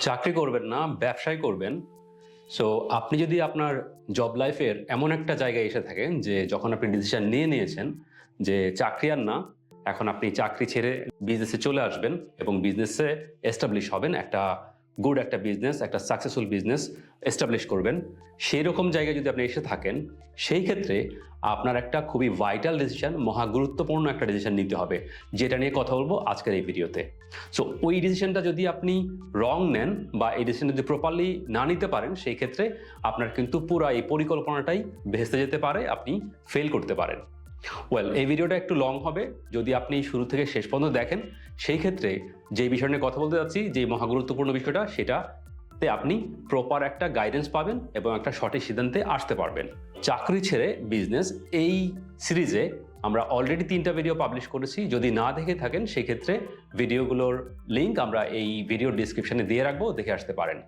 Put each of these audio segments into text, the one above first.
চাকরি করবেন না, ব্যবসায় করবেন। সো আপনি যদি আপনার জব লাইফের এমন একটা জায়গায় এসে থাকেন যে যখন আপনি ডিসিশন নিয়ে নিয়েছেন যে চাকরি আর না, এখন আপনি চাকরি ছেড়ে বিজনেসে চলে আসবেন এবং বিজনেসে এস্টাবলিশ হবেন একটা গুড একটা বিজনেস একটা সাকসেসফুল বিজনেস এস্টাবলিশ করবেন। সেই রকম জায়গায় যদি আপনি এসে থাকেন, সেই ক্ষেত্রে আপনার একটা খুবই ভাইটাল ডিসিশন মহা গুরুত্বপূর্ণ একটা ডিসিশন নিতে হবে, যেটা নিয়ে কথা বলব আজকের এই ভিডিওতে সো ওই ডিসিশনটা যদি আপনি রং নেন বা এই ডিসিশনটা যদি প্রপারলি না নিতে পারেন, সেই ক্ষেত্রে আপনার কিন্তু পুরো এই পরিকল্পনাটাই ভেস্তে যেতে পারে, আপনি ফেল করতে পারেন। ওয়েল এই ভিডিওটা একটু লং হবে। যদি আপনি শুরু থেকে শেষ পর্যন্ত দেখেন সেই ক্ষেত্রে যে বিষয় নিয়ে কথা বলতে যাচ্ছি, যে মহাগুরুত্বপূর্ণ বিষয়টা, সেটাতে আপনি প্রপার একটা গাইডেন্স পাবেন এবং একটা সঠিক সিদ্ধান্তে আসতে পারবেন। চাকরি ছেড়ে বিজনেস এই সিরিজে আমরা অলরেডি তিনটা ভিডিও পাবলিশ করেছি। যদি না দেখে থাকেন, সেক্ষেত্রে ভিডিওগুলোর লিঙ্ক আমরা এই ভিডিও ডিসক্রিপশানে দিয়ে রাখব, দেখে আসতে পারেন।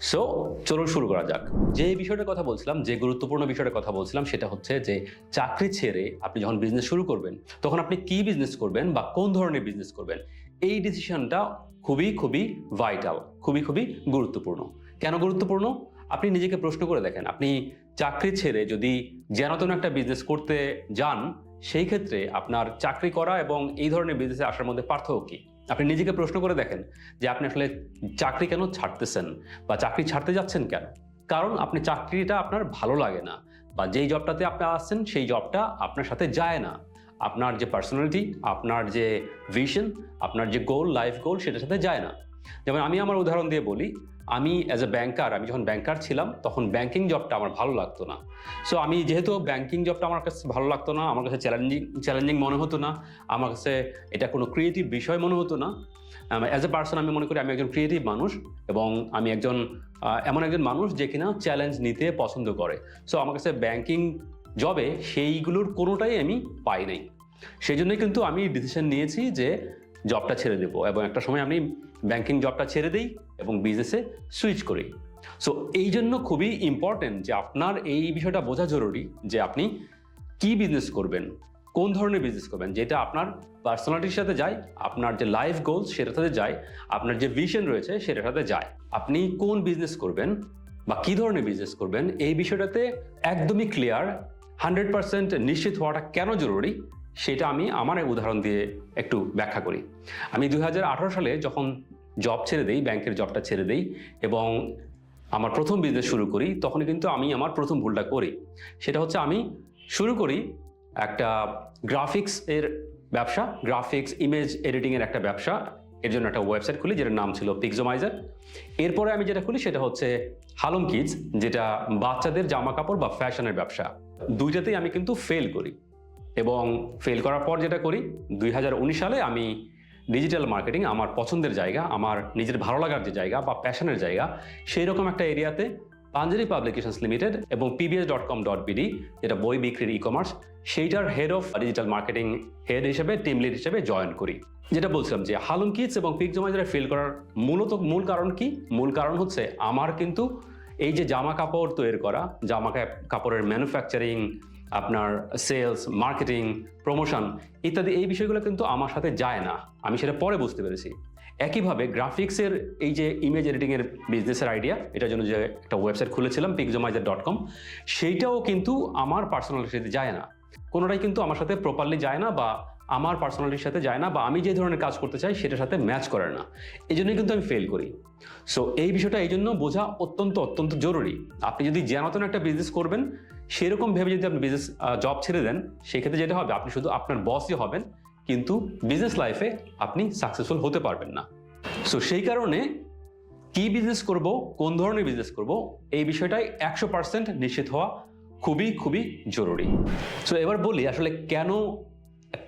সো চলুন শুরু করা যাক। যে বিষয়টার কথা বলছিলাম, যে গুরুত্বপূর্ণ বিষয়টার কথা বলছিলাম, সেটা হচ্ছে যে চাকরি ছেড়ে আপনি যখন বিজনেস শুরু করবেন, তখন আপনি কি বিজনেস করবেন বা কোন ধরনের বিজনেস করবেন, এই ডিসিশনটা খুবই খুবই ভাইটাল খুবই খুবই গুরুত্বপূর্ণ। কেন গুরুত্বপূর্ণ? আপনি নিজেকে প্রশ্ন করে দেখেন। আপনি চাকরি ছেড়ে যদি যেন তেন একটা বিজনেস করতে যান, সেই ক্ষেত্রে আপনার চাকরি করা এবং এই ধরনের বিজনেসে আসার মধ্যে পার্থক্য কী? আপনি নিজেকে প্রশ্ন করে দেখেন যে আপনি আসলে চাকরি কেন ছাড়তেছেন বা চাকরি ছাড়তে যাচ্ছেন কেন? কারণ আপনি চাকরিটা আপনার ভালো লাগে না বা যেই জবটাতে আপনি আসছেন সেই জবটা আপনার সাথে যায় না। আপনার যে পার্সোনালিটি আপনার যে ভিশন আপনার যে গোল লাইফ গোল সেটার সাথে যায় না। যেমন আমি আমার উদাহরণ দিয়ে বলি আমি অ্যাজ এ ব্যাংকার আমি যখন ব্যাংকার ছিলাম, তখন ব্যাংকিং জবটা আমার ভালো লাগতো না। সো আমি যেহেতু ব্যাংকিং জবটা আমার কাছে ভালো লাগতো না, আমার কাছে চ্যালেঞ্জিং চ্যালেঞ্জিং মনে হতো না, আমার কাছে এটা কোনো ক্রিয়েটিভ বিষয় মনে হতো না। অ্যাজ এ পার্সন আমি মনে করি আমি একজন ক্রিয়েটিভ মানুষ এবং আমি একজন এমন একজন মানুষ যে কিনা চ্যালেঞ্জ নিতে পছন্দ করে। সো আমার কাছে ব্যাংকিং জবে সেইগুলোর কোনোটাই আমি পাই নাই। সেই জন্যই কিন্তু আমি ডিসিশন নিয়েছি যে জবটা ছেড়ে দেবো এবং একটা সময় আমি ব্যাংকিং জবটা ছেড়ে দিই। এবং বিজনেসে সুইচ করি। সো এই জন্য খুবই ইম্পর্টেন্ট যে আপনার এই বিষয়টা বোঝা জরুরি যে আপনি কি বিজনেস করবেন, কোন ধরনের বিজনেস করবেন, যেটা আপনার পার্সোনালিটির সাথে যায়, আপনার যে লাইফ গোলস সেটার সাথে যায়, আপনার যে ভিশন রয়েছে সেটার সাথে যায়। আপনি কোন বিজনেস করবেন বা কী ধরনের বিজনেস করবেন, এই বিষয়টাতে একদমই ক্লিয়ার হান্ড্রেড পার্সেন্ট নিশ্চিত হওয়াটা কেন জরুরি, সেটা আমি আমার উদাহরণ দিয়ে একটু ব্যাখ্যা করি। আমি দু হাজার আঠারো সালে যখন জব ছেড়ে দিই ব্যাংকের জবটা ছেড়ে দেই এবং আমার প্রথম বিজনেস শুরু করি, তখন কিন্তু আমি আমার প্রথম ভুলটা করি। সেটা হচ্ছে আমি শুরু করি একটা গ্রাফিক্স এর ব্যবসা গ্রাফিক্স ইমেজ এডিটিংয়ের একটা ব্যবসা। এর জন্য একটা ওয়েবসাইট খুলি যেটার নাম ছিল পিক্সোমাইজার এরপরে আমি যেটা খুলি সেটা হচ্ছে হালুম কিডস যেটা বাচ্চাদের জামা কাপড় বা ফ্যাশনের ব্যবসা। দুইটাতেই আমি কিন্তু ফেল করি এবং ফেল করার পর যেটা করি, দুই হাজার উনিশ সালে আমি ডিজিটাল মার্কেটিং আমার পছন্দের জায়গা, আমার নিজের ভালো লাগার যে জায়গা বা প্যাশনের জায়গা সেই রকম একটা এরিয়াতে পাঞ্জারি পাবলিকেশনস লিমিটেড এবং PBS dot com dot BD যেটা বই বিক্রির ই কমার্স সেইটার head of digital marketing head হিসেবে টিম লিড হিসেবে জয়েন করি। যেটা বলছিলাম যে হালুম কিডস এবং পিক জমাইজারে ফিল করার মূলত মূল কারণ কি? মূল কারণ হচ্ছে আমার কিন্তু এই যে জামা কাপড় তৈরি করা, জামা কাপ- কাপড়ের ম্যানুফ্যাকচারিং আপনার সেলস মার্কেটিং প্রমোশন ইত্যাদি এই বিষয়গুলো কিন্তু আমার সাথে যায় না। আমি সেটা পরে বুঝতে পেরেছি। একইভাবে গ্রাফিক্সের এই যে ইমেজ এডিটিংয়ের বিজনেসের আইডিয়া এটার জন্য যে একটা ওয়েবসাইট খুলেছিলাম পিকজমাইজার ডট কম সেইটাও কিন্তু আমার পার্সোনালিটির সাথে যায় না। কোনোটাই কিন্তু আমার সাথে প্রপারলি যায় না বা আমার পার্সোনালিটির সাথে যায় না বা আমি যে ধরনের কাজ করতে চাই, সেটার সাথে ম্যাচ করে না। এই জন্যই কিন্তু আমি ফেল করি। সো এই বিষয়টা এই জন্য বোঝা অত্যন্ত অত্যন্ত জরুরি। আপনি যদি যেনতন একটা বিজনেস করবেন সেরকম ভেবে যদি আপনি বিজনেস জব ছেড়ে দেন, সেক্ষেত্রে যেটা হবে, আপনি শুধু আপনার বসই হবেন, কিন্তু বিজনেস লাইফে আপনি সাকসেসফুল হতে পারবেন না। সো সেই কারণে কি বিজনেস করব, কোন ধরনের বিজনেস করব, এই বিষয়টাই একশো পার্সেন্ট নিশ্চিত হওয়া খুবই খুবই জরুরি। সো এবার বলি, আসলে কেন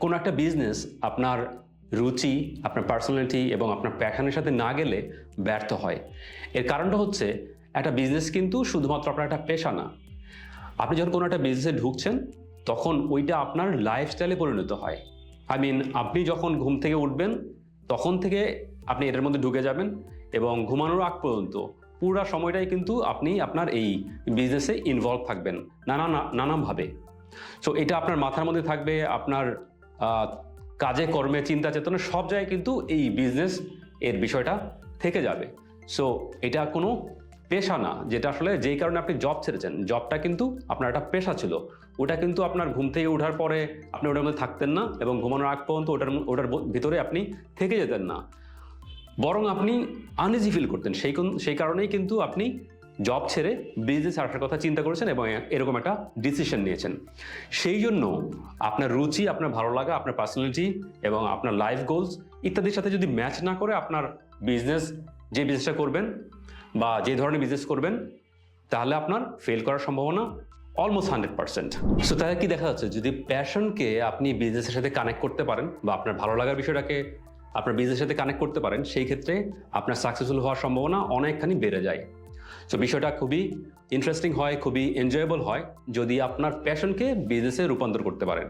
কোনো একটা বিজনেস আপনার রুচি, আপনার পার্সোনালিটি এবং আপনার প্যাশনের সাথে না গেলে ব্যর্থ হয়? এর কারণটা হচ্ছে, একটা বিজনেস কিন্তু শুধুমাত্র আপনার একটা পেশা না আপনি যখন কোনো একটা বিজনেসে ঢুকছেন, তখন ওইটা আপনার লাইফস্টাইলে পরিণত হয়। আই মিন আপনি যখন ঘুম থেকে উঠবেন, তখন থেকে আপনি এটার মধ্যে ঢুকে যাবেন এবং ঘুমানোর আগ পর্যন্ত পুরো সময়টাই কিন্তু আপনি আপনার এই বিজনেসে ইনভলভ থাকবেন, নানা নানাভাবে সো এটা আপনার মাথার মধ্যে থাকবে, আপনার কাজে, কর্মে, চিন্তা, চেতনা, সব জায়গায় কিন্তু এই বিজনেস এর বিষয়টা থেকে যাবে। সো এটা কোনো পেশা না, যেটা আসলে যেই কারণে আপনি জব ছেড়েছেন। জবটা কিন্তু আপনার একটা পেশা ছিল। ওটা কিন্তু আপনার ঘুম থেকে ওঠার পরে আপনি ওটার মধ্যে থাকতেন না এবং ঘুমানোর আগ পর্যন্ত ওটার ওটার ভিতরে আপনি থেকে যেতেন না। বরং আপনি আনইজি ফিল করতেন। সেই সেই কারণেই কিন্তু আপনি জব ছেড়ে বিজনেস আসার কথা চিন্তা করেছেন এবং এরকম একটা ডিসিশন নিয়েছেন। সেই জন্য আপনার রুচি, আপনার ভালো লাগা, আপনার পার্সোনালিটি এবং আপনার লাইফ গোলস ইত্যাদির সাথে যদি ম্যাচ না করে আপনার বিজনেস যে বিজনেসটা করবেন বা যে ধরনের বিজনেস করবেন, তাহলে আপনার ফেল করার সম্ভাবনা অলমোস্ট হান্ড্রেড পার্সেন্ট সো তাহলে কি দেখা যাচ্ছে? যদি প্যাশনকে আপনি বিজনেসের সাথে কানেক্ট করতে পারেন বা আপনার ভালো লাগার বিষয়টাকে আপনার বিজনেসের সাথে কানেক্ট করতে পারেন, সেই ক্ষেত্রে আপনার সাকসেসফুল হওয়ার সম্ভাবনা অনেকখানি বেড়ে যায়। সো বিষয়টা খুবই ইন্টারেস্টিং হয়, খুবই এনজয়েবল হয়, যদি আপনার প্যাশনকে বিজনেসে রূপান্তর করতে পারেন।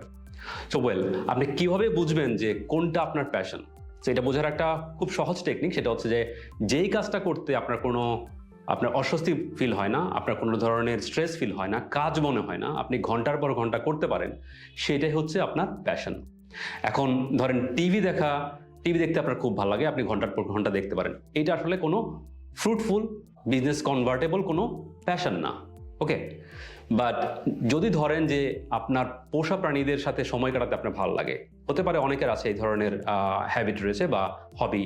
সো ওয়েল আপনি কীভাবে বুঝবেন যে কোনটা আপনার প্যাশন তো এটা বোঝার একটা খুব সহজ টেকনিক সেটা হচ্ছে যে যেই কাজটা করতে আপনার কোনো, আপনার অস্বস্তি ফিল হয় না, আপনার কোনো ধরনের স্ট্রেস ফিল হয় না, কাজ মনে হয় না, আপনি ঘণ্টার পর ঘণ্টা করতে পারেন, সেটাই হচ্ছে আপনার প্যাশন এখন ধরেন টিভি দেখা টিভি দেখতে আপনার খুব ভালো লাগে, আপনি ঘণ্টার পর ঘণ্টা দেখতে পারেন। এটা আসলে কোনো ফ্রুটফুল বিজনেস কনভার্টেবল কোনো প্যাশন না ওকে বাট যদি ধরেন যে আপনার পোষা প্রাণীদের সাথে সময় কাটাতে আপনার ভালো লাগে, হতে পারে অনেকের আছে এই ধরনের হ্যাবিট রয়েছে বা হবি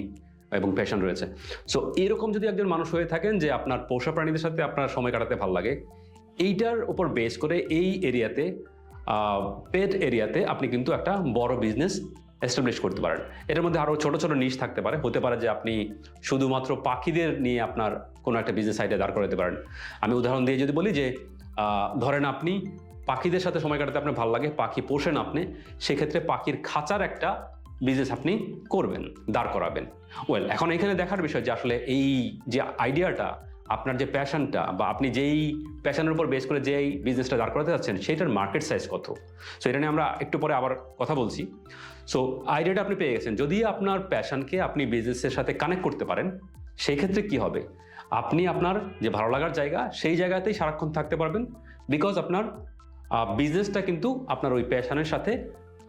এবং প্যাশন রয়েছে। সো এরকম যদি একজন মানুষ হয়ে থাকেন যে আপনার পোষা প্রাণীদের সাথে আপনার সময় কাটাতে ভালো লাগে, এইটার উপর বেস করে এই এরিয়াতে পেট এরিয়াতে আপনি কিন্তু একটা বড় বিজনেস এস্টাবলিশ করতে পারেন। এটার মধ্যে আরও ছোটো ছোটো নিশ থাকতে পারে। হতে পারে যে আপনি শুধুমাত্র পাখিদের নিয়ে আপনার কোনো একটা বিজনেস আইডিয়া দাঁড় করাতে পারেন। আমি উদাহরণ দিয়ে যদি বলি যে ধরেন আপনি পাখিদের সাথে সময় কাটাতে আপনার ভালো লাগে, পাখি পোষেন আপনি, সেক্ষেত্রে পাখির খাঁচার একটা বিজনেস আপনি করবেন, দাঁড় করাবেন। ওয়েল এখন এখানে দেখার বিষয় যে আসলে এই যে আইডিয়াটা আপনার যে প্যাশনটা বা আপনি যেই প্যাশনের উপর বেস করে যেই বিজনেসটা দাঁড় করাতে যাচ্ছেন, সেটার মার্কেট সাইজ কত? সো এটা নিয়ে আমরা একটু পরে আবার কথা বলছি। সো আইডিয়াটা আপনি পেয়ে গেছেন। যদি আপনার প্যাশনকে আপনি বিজনেসের সাথে কানেক্ট করতে পারেন সেই ক্ষেত্রে কি হবে? আপনি আপনার যে ভালো লাগার জায়গা, সেই জায়গাতেই সারাক্ষণ থাকতে পারবেন। বিকজ আপনার বিজনেসটা কিন্তু আপনার ওই প্যাশনের সাথে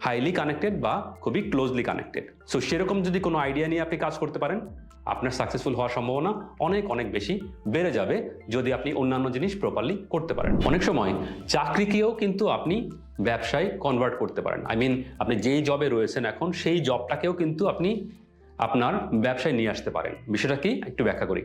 হাইলি কানেক্টেড বা খুবই ক্লোজলি কানেক্টেড সো সেরকম যদি কোনো আইডিয়া নিয়ে আপনি কাজ করতে পারেন, আপনার সাকসেসফুল হওয়ার সম্ভাবনা অনেক অনেক বেশি বেড়ে যাবে যদি আপনি অন্যান্য জিনিস প্রপারলি করতে পারেন। অনেক সময় চাকরিকেও কিন্তু আপনি ব্যবসায় কনভার্ট করতে পারেন। আই মিন আপনি যেই জবে রয়েছেন এখন, সেই জবটাকেও কিন্তু আপনি আপনার ব্যবসায় নিয়ে আসতে পারেন। বিষয়টা কি? একটু ব্যাখ্যা করি।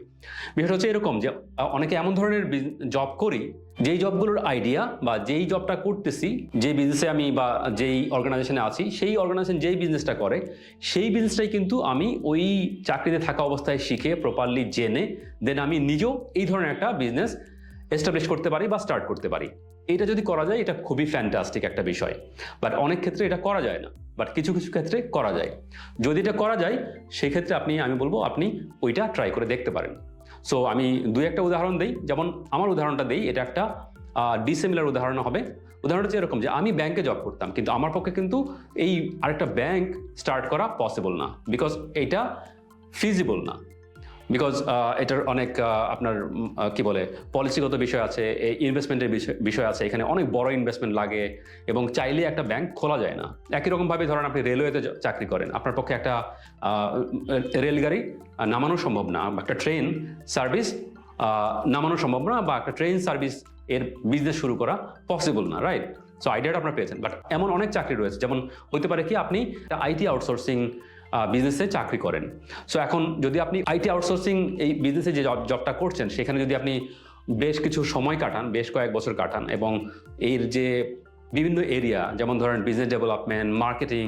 বিষয়টা হচ্ছে এরকম যে অনেকে এমন ধরনের জব করি, যেই জবগুলোর আইডিয়া বা যেই জবটা করতেছি, যে বিজনেসে আমি বা যেই অর্গানাইজেশনে আছি, সেই অর্গানাইজেশন যেই বিজনেসটা করে, সেই বিজনেসটাই কিন্তু আমি ওই চাকরিতে থাকা অবস্থায় শিখে প্রপারলি জেনে দেন আমি নিজেও এই ধরনের একটা বিজনেস এস্টাবলিশ করতে পারি বা স্টার্ট করতে পারি। এটা যদি করা যায়, এটা খুবই ফ্যান্টাস্টিক একটা বিষয়। বাট অনেক ক্ষেত্রে এটা করা যায় না। বাট কিছু কিছু ক্ষেত্রে করা যায়। যদি এটা করা যায় সেই ক্ষেত্রে আপনি, আমি বলব, আপনি ওইটা ট্রাই করে দেখতে পারেন। সো আমি দুই একটা উদাহরণ দিই। যেমন আমার উদাহরণটা দিই, এটা একটা ডিসিমিলার উদাহরণ হবে। উদাহরণটা হচ্ছে এরকম যে, আমি ব্যাংকে জব করতাম, কিন্তু আমার পক্ষে কিন্তু এই আরেকটা ব্যাংক স্টার্ট করা পসিবল না। বিকজ এইটা ফিজিবল না। বিকজ এটার অনেক আপনার কি বলে পলিসিগত বিষয় আছে, এই ইনভেস্টমেন্টের বিষয় আছে, এখানে অনেক বড় ইনভেস্টমেন্ট লাগে এবং চাইলে একটা ব্যাংক খোলা যায় না। একই রকমভাবে ধরেন আপনি রেলওয়েতে চাকরি করেন, আপনার পক্ষে একটা রেলগাড়ি নামানো সম্ভব না একটা ট্রেন সার্ভিস নামানো সম্ভব না, বা একটা ট্রেন সার্ভিস এর বিজনেস শুরু করা পসিবল না রাইট সো আইডিয়াটা আপনার পেয়েছেন। বাট এমন অনেক চাকরি রয়েছে, যেমন হতে পারে কি আপনি আইটি আউটসোর্সিং বিজনেসে চাকরি করেন। সো এখন যদি আপনি আইটি আউটসোর্সিং এই বিজনেসে যে জব জবটা করছেন, সেখানে যদি আপনি বেশ কিছু সময় কাটান, বেশ কয়েক বছর কাটান এবং এর যে বিভিন্ন এরিয়া যেমন ধরেন বিজনেস ডেভেলপমেন্ট মার্কেটিং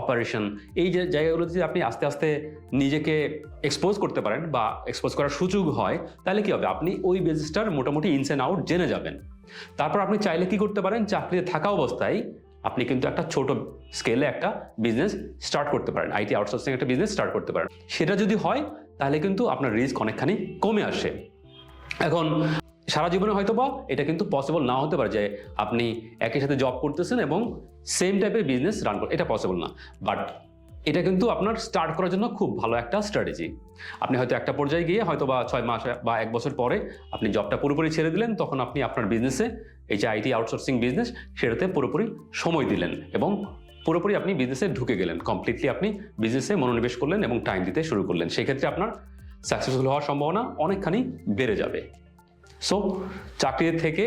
অপারেশন এই যে জায়গাগুলোতে যদি আপনি আস্তে আস্তে নিজেকে এক্সপোজ করতে পারেন বা এক্সপোজ করার সুযোগ হয়, তাহলে কি হবে? আপনি ওই বিজনেসটার মোটামুটি ইনস অ্যান্ড আউট জেনে যাবেন। তারপর আপনি চাইলে কি করতে পারেন? চাকরিতে থাকা অবস্থায় আপনি কিন্তু একটা ছোট স্কেলে একটা বিজনেস স্টার্ট করতে পারেন। আইটি আউটসোর্সিং একটা বিজনেস স্টার্ট করতে পারেন। সেটা যদি হয়, তাহলে কিন্তু আপনার রিস্ক অনেকখানি কমে আসে। এখন, সারা জীবনে হয়তো বা এটা কিন্তু পসিবল না হতে পারে যে আপনি একই সাথে জব করতেছেন এবং সেম টাইপের বিজনেস রান করেন এটা পসিবল না। বাট এটা কিন্তু আপনার স্টার্ট করার জন্য খুব ভালো একটা স্ট্র্যাটেজি আপনি হয়তো একটা পর্যায়ে গিয়ে হয়তো বা ছয় মাস বা এক বছর পরে আপনি জবটা পুরোপুরি ছেড়ে দিলেন, তখন আপনি আপনার বিজনেসে এই যে আইটি আউটসোর্সিং বিজনেস সেটাতে পুরোপুরি সময় দিলেন এবং পুরোপুরি আপনি বিজনেসে ঢুকে গেলেন। কমপ্লিটলি আপনি বিজনেসে মনোনিবেশ করলেন এবং টাইম দিতে শুরু করলেন। সেক্ষেত্রে আপনার সাকসেসফুল হওয়ার সম্ভাবনা অনেকখানি বেড়ে যাবে। সো চাকরি থেকে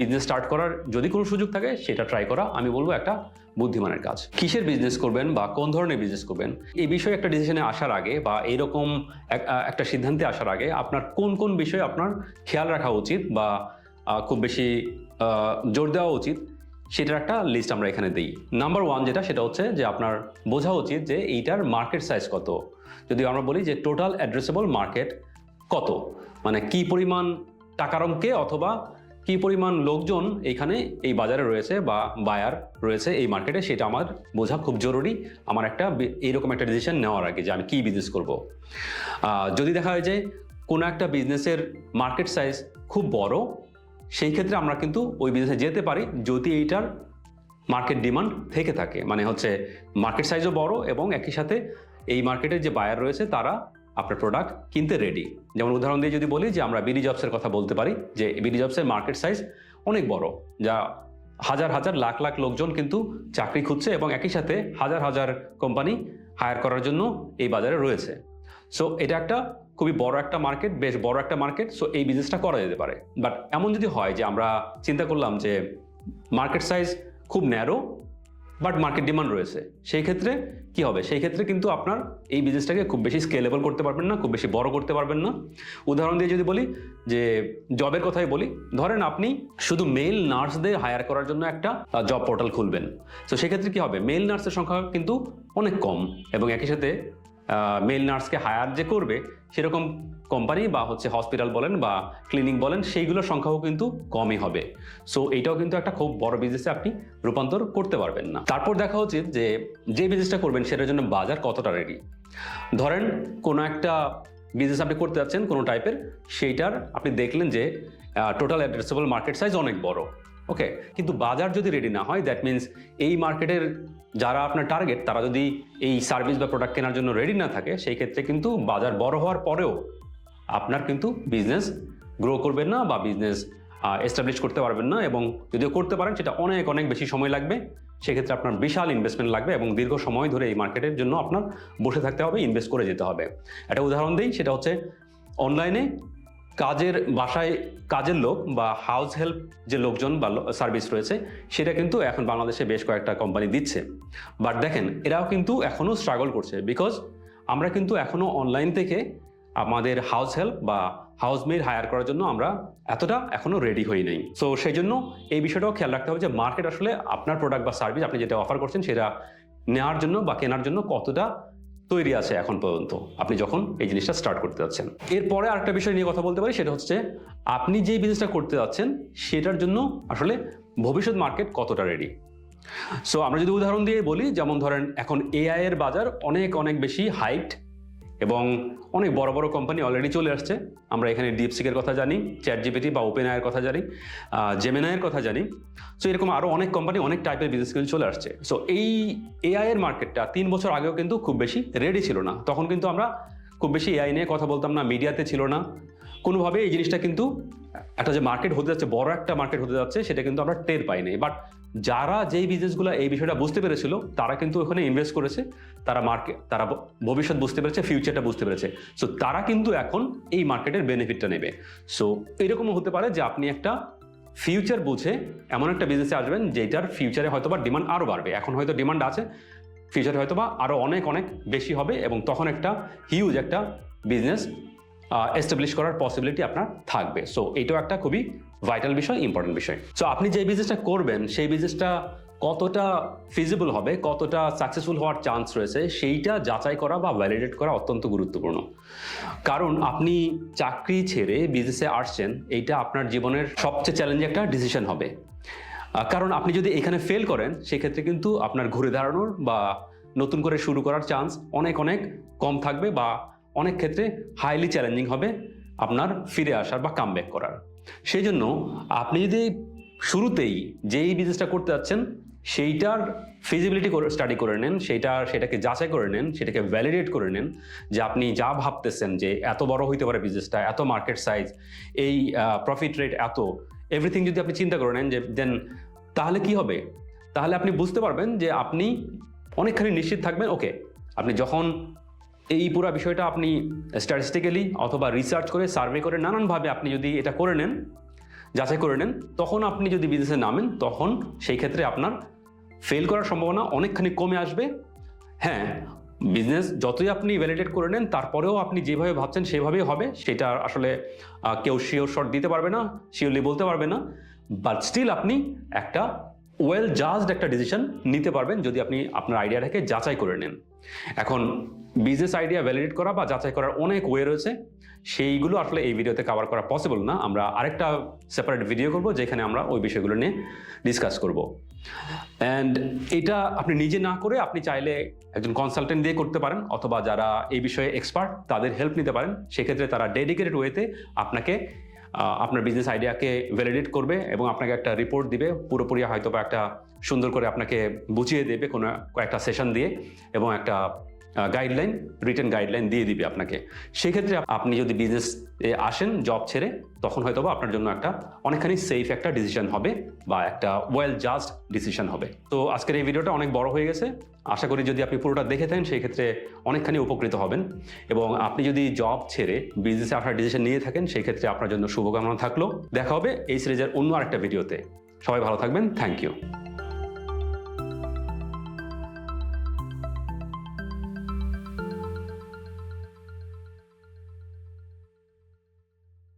বিজনেস স্টার্ট করার যদি কোনো সুযোগ থাকে, সেটা ট্রাই করা, আমি বলব একটা বুদ্ধিমানের কাজ। কিসের বিজনেস করবেন বা কোন ধরনের বিজনেস করবেন? এই বিষয়ে একটা ডিসিশনে আসার আগে বা এরকম এক- একটা সিদ্ধান্তে আসার আগে আপনার কোন কোন বিষয়ে আপনার খেয়াল রাখা উচিত বা খুব বেশি জোর দেওয়া উচিত সেটার একটা লিস্ট আমরা এখানে দিই। নাম্বার ওয়ান যেটা সেটা হচ্ছে যে আপনার বোঝা উচিত যে এইটার মার্কেট সাইজ কত। যদি আমরা বলি যে টোটাল অ্যাড্রেসেবল মার্কেট কত? মানে কি পরিমাণ টাকার অঙ্কে অথবা কি পরিমাণ লোকজন এখানে এই বাজারে রয়েছে বা বায়ার রয়েছে এই মার্কেটে সেটা আমার বোঝা খুব জরুরি। আমার একটা এইরকম একটা ডিসিশন নেওয়ার আগে যে আমি কী বিজনেস করব। যদি দেখা হয় যে কোনো একটা বিজনেসের মার্কেট সাইজ খুব বড়, সেই ক্ষেত্রে আমরা কিন্তু ওই বিজনেসে যেতে পারি যদি এইটার মার্কেট ডিমান্ড থেকে থাকে। মানে হচ্ছে মার্কেট সাইজও বড় এবং একই সাথে এই মার্কেটের যে বায়ার রয়েছে তারা আপনার প্রোডাক্ট কিনতে রেডি যেমন উদাহরণ দিয়ে যদি বলি যে আমরা বিডি জবসের কথা বলতে পারি, যে বিডি জবসের মার্কেট সাইজ অনেক বড়, যা হাজার হাজার, লাখ লাখ লোকজন কিন্তু চাকরি খুঁজছে এবং একই সাথে হাজার হাজার কোম্পানি হায়ার করার জন্য এই বাজারে রয়েছে। সো এটা একটা খুবই বড় একটা মার্কেট বেশ বড় একটা মার্কেট সো এই বিজনেসটা করা যেতে পারে। বাট এমন যদি হয় যে আমরা চিন্তা করলাম যে মার্কেট সাইজ খুব ন্যারো বাট মার্কেট ডিমান্ড রয়েছে। সেই ক্ষেত্রে কি হবে? সেই ক্ষেত্রে কিন্তু আপনার এই বিজনেসটাকে খুব বেশি স্কেলেবল করতে পারবেন না, খুব বেশি বড় করতে পারবেন না। উদাহরণ দিয়ে যদি বলি যে জবের কথাই বলি, ধরেন আপনি শুধু মেল নার্সদের হায়ার করার জন্য একটা জব পোর্টাল খুলবেন। তো সেক্ষেত্রে কি হবে? মেল নার্সের সংখ্যা কিন্তু অনেক কম এবং একই সাথে মেল নার্সকে হায়ার যে করবে, সেরকম কোম্পানি বা হচ্ছে হসপিটাল বলেন বা ক্লিনিক বলেন, সেইগুলোর সংখ্যাও কিন্তু কমই হবে। সো এইটাও কিন্তু একটা খুব বড় বিজনেসে আপনি রূপান্তর করতে পারবেন না। তারপর দেখা উচিত যে যে বিজনেসটা করবেন, সেটার জন্য বাজার কতটা রেডি ধরেন, কোনো একটা বিজনেস আপনি করতে যাচ্ছেন, কোনো টাইপের সেইটার আপনি দেখলেন যে টোটাল অ্যাড্রেসেবল মার্কেট সাইজ অনেক বড়। ওকে কিন্তু বাজার যদি রেডি না হয় দ্যাট মিন্স এই মার্কেটের যারা আপনার টার্গেট তারা যদি এই সার্ভিস বা প্রোডাক্ট কেনার জন্য রেডি না থাকে, সেই ক্ষেত্রে কিন্তু বাজার বড় হওয়ার পরেও আপনার কিন্তু বিজনেস গ্রো করবেন না বা বিজনেস এস্টাবলিশ করতে পারবেন না এবং যদিও করতে পারেন, সেটা অনেক অনেক বেশি সময় লাগবে। সেক্ষেত্রে আপনার বিশাল ইনভেস্টমেন্ট লাগবে এবং দীর্ঘ সময় ধরে এই মার্কেটের জন্য আপনার বসে থাকতে হবে ইনভেস্ট করে যেতে হবে। একটা উদাহরণ দিই, সেটা হচ্ছে অনলাইনে কাজের বাসায় কাজের লোক বা হাউস হেল্প যে লোকজন বা সার্ভিস রয়েছে, সেটা কিন্তু এখন বাংলাদেশে বেশ কয়েকটা কোম্পানি দিচ্ছে। বাট দেখেন, এরাও কিন্তু এখনও স্ট্রাগল করছে বিকজ আমরা কিন্তু এখনও অনলাইন থেকে আমাদের হাউস হেল্প বা হাউসমেড হায়ার করার জন্য আমরা এতটা এখনও রেডি হই নাই। সো সেই জন্য এই বিষয়টাও খেয়াল রাখতে হবে যে মার্কেট আসলে আপনার প্রোডাক্ট বা সার্ভিস আপনি যেটা অফার করছেন সেটা নেওয়ার জন্য বা কেনার জন্য কতটা তৈরি আছে এখন পর্যন্ত। আপনি যখন এই জিনিসটা স্টার্ট করতে যাচ্ছেন। এরপরে আরেকটা বিষয় নিয়ে কথা বলতে পারি, সেটা হচ্ছে আপনি যেই বিজনেসটা করতে যাচ্ছেন, সেটার জন্য আসলে ভবিষ্যৎ মার্কেট কতটা রেডি সো আমরা যদি উদাহরণ দিয়ে বলি, যেমন ধরেন এখন এআই এর বাজার অনেক অনেক বেশি হাইট এবং অনেক বড় বড় কোম্পানি অলরেডি চলে আসছে। আমরা এখানে ডিপসিকের কথা জানি চ্যাট জিপিটি বা ওপেন আয়ের কথা জানি জেমেনায়ের কথা জানি। সো এরকম আরও অনেক কোম্পানি অনেক টাইপের বিজনেস কিন্তু চলে আসছে। সো এই এআইয়ের মার্কেটটা তিন বছর আগেও কিন্তু খুব বেশি রেডি ছিল না। তখন কিন্তু আমরা খুব বেশি এআই নিয়ে কথা বলতাম না মিডিয়াতে ছিল না। কোনোভাবে এই জিনিসটা কিন্তু একটা যে মার্কেট হতে যাচ্ছে, বড় একটা মার্কেট হতে যাচ্ছে, সেটা কিন্তু আমরা টের পাইনি বাট যারা যেই বিজনেসগুলো এই বিষয়টা বুঝতে পেরেছিল, তারা কিন্তু ওখানে ইনভেস্ট করেছে। তারা মার্কেট তারা ভবিষ্যৎ বুঝতে পেরেছে ফিউচারটা বুঝতে পেরেছে। সো তারা কিন্তু এখন এই মার্কেটের বেনিফিটটা নেবে। সো এরকমও হতে পারে যে আপনি একটা ফিউচার বুঝে এমন একটা বিজনেসে আসবেন, যেটার ফিউচারে হয়তো বা ডিমান্ড আরও বাড়বে। এখন হয়তো ডিমান্ড আছে ফিউচারে হয়তো বা আরও অনেক অনেক বেশি হবে এবং তখন একটা হিউজ একটা বিজনেস এস্টাবলিশ করার পসিবিলিটি আপনার থাকবে। সো এটাও একটা খুবই ভাইটাল বিষয় ইম্পর্টেন্ট বিষয়। সো আপনি যে বিজনেসটা করবেন, সেই বিজনেসটা কতটা ফিজিবল হবে, কতটা সাকসেসফুল হওয়ার চান্স রয়েছে, সেইটা যাচাই করা বা ভ্যালিডেট করা অত্যন্ত গুরুত্বপূর্ণ। কারণ আপনি চাকরি ছেড়ে বিজনেসে আসছেন, এইটা আপনার জীবনের সবচেয়ে চ্যালেঞ্জিং একটা ডিসিশন হবে। কারণ আপনি যদি এখানে ফেল করেন, সেক্ষেত্রে কিন্তু আপনার ঘুরে দাঁড়ানোর বা নতুন করে শুরু করার চান্স অনেক অনেক কম থাকবে বা অনেক ক্ষেত্রে হাইলি চ্যালেঞ্জিং হবে আপনার ফিরে আসার বা কাম করার। সেই জন্য আপনি যদি শুরুতেই যেই বিজনেসটা করতে যাচ্ছেন, সেইটার ফিজিবিলিটি করে স্টাডি করে নেন, সেইটা, সেটাকে যাচাই করে নেন, সেটাকে ভ্যালিডেট করে নেন যে আপনি যা ভাবতেছেন যে এত বড় হইতে পারে বিজনেসটা এত মার্কেট সাইজ এই প্রফিট রেট এত এভরিথিং যদি আপনি চিন্তা করে নেন যে দেন তাহলে কি হবে? তাহলে আপনি বুঝতে পারবেন যে আপনি অনেকখানি নিশ্চিত থাকবেন ওকে আপনি যখন এই পুরো বিষয়টা আপনি স্ট্যাটিস্টিক্যালি অথবা রিসার্চ করে সার্ভে করে নানানভাবে আপনি যদি এটা করে নেন, যাচাই করে নেন, তখন আপনি যদি বিজনেসে নামেন, তখন সেই ক্ষেত্রে আপনার ফেল করার সম্ভাবনা অনেকখানি কমে আসবে। হ্যাঁ বিজনেস যতই আপনি ভ্যালিডেট করে নেন, তারপরেও আপনি যেভাবে ভাবছেন সেভাবেই হবে, সেটা আসলে কেউ শিওর শট দিতে পারবে না শিওরলি বলতে পারবে না। বাট স্টিল আপনি একটা ওয়েল জাজড একটা ডিসিশন নিতে পারবেন যদি আপনি আপনার আইডিয়াটাকে যাচাই করে নেন। এখন বিজনেস আইডিয়া ভ্যালিডেট করা বা যাচাই করার অনেক ওয়ে রয়েছে। সেইগুলো আসলে এই ভিডিওতে কভার করা পসিবল না। আমরা আরেকটা সেপারেট ভিডিও করব, যেখানে আমরা ওই বিষয়গুলো নিয়ে ডিসকাস করব। অ্যান্ড এটা আপনি নিজে না করে আপনি চাইলে একজন কনসালটেন্ট দিয়ে করতে পারেন, অথবা যারা এই বিষয়ে এক্সপার্ট তাদের হেল্প নিতে পারেন। সেক্ষেত্রে তারা ডেডিকেটেড ওয়েতে আপনাকে আপনার বিজনেস আইডিয়াকে ভ্যালিডেট করবে এবং আপনাকে একটা রিপোর্ট দিবে। পুরোপুরি হয়তো বা একটা সুন্দর করে আপনাকে বুঝিয়ে দেবে কোনো কয়েকটা সেশন দিয়ে এবং একটা গাইডলাইন রিটেন গাইডলাইন দিয়ে দিবে আপনাকে। সেক্ষেত্রে আপনি যদি বিজনেস আসেন জব ছেড়ে, তখন হয়তো বা আপনার জন্য একটা অনেকখানি সেফ একটা ডিসিশন হবে বা একটা ওয়েল জাস্ট ডিসিশন হবে। তো আজকের এই ভিডিওটা অনেক বড় হয়ে গেছে। আশা করি যদি আপনি পুরোটা দেখে থাকেন সেই ক্ষেত্রে অনেকখানি উপকৃত হবেন। এবং আপনি যদি জব ছেড়ে বিজনেসে আপনার ডিসিশন নিয়ে থাকেন সেই ক্ষেত্রে আপনার জন্য শুভকামনা থাকল। দেখা হবে এই সিরিজের অন্য আরেকটা ভিডিওতে সবাই ভালো থাকবেন। Thank you